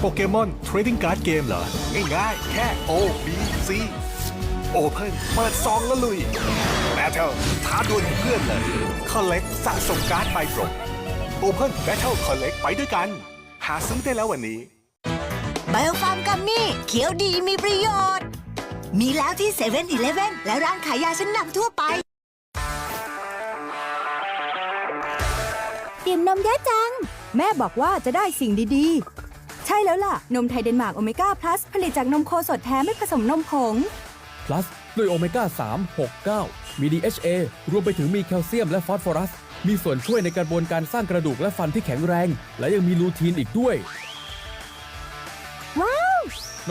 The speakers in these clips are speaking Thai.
โปเกมอนเทรดดิ้งการ์ดเกมเหรอ ง่ายๆ แค่ O B C Open เปิดซองแล้วลุย Battle ท้าดวลกับเพื่อนเลย Collect สะสมการ์ดใบตรง Open Battle Collect ไปด้วยกัน หาซื้อได้แล้ววันนี้ ไบโอฟาร์มกัมมี่เขียวดีมีประโยชน์ มีแล้วที่เซเว่นอีเลฟเว่นและร้านขายยาชั้นนำทั่วไป ดื่มนมเยอะจัง แม่บอกว่าจะได้สิ่งดีๆใช่แล้วล่ะ นมไทยเดนมาร์กโอเมก้าพลัสผลิตจากนมโคสดแท้ไม่ผสมนมผง plus ด้วยโอเมก้า 3 6 9 มี DHA รวมไปถึงมีแคลเซียมและฟอสฟอรัส มีส่วนช่วยในกระบวนการสร้างกระดูกและฟันที่แข็งแรง และยังมีลูทีนอีกด้วย ว้าว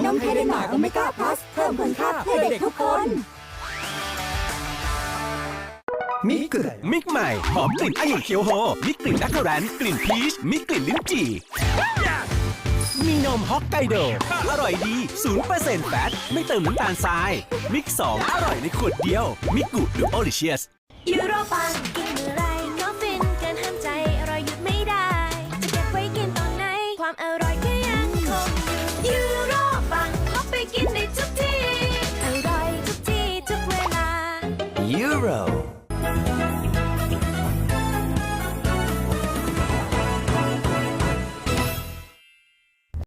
นมไทยเดนมาร์กโอเมก้าพลัสเพิ่มคุณค่าเพื่อเด็กทุกคน มิกเลยมิกใหม่หอมกลิ่นองุ่นเขียวโฮมีกลิ่นแลคเคอแรนกลิ่นพีชมีกลิ่นลิ้นจี่ มีนมฮอกไกโด อร่อยดี0%แฟตไม่เติมน้ำตาลทราย มิก2อร่อยในขวดเดียว มิกุหรือโอลิเชียสยูโรปังกินเมื่อไรก็ฟินเกินห้ามใจ อร่อยหยุดไม่ได้ จะเก็บไว้กินตอนไหน ความอร่อยก็ยังคงอยู่ยูโรปังพกไปกินได้ทุกที่ อร่อยทุกที่ทุกเวลา Euro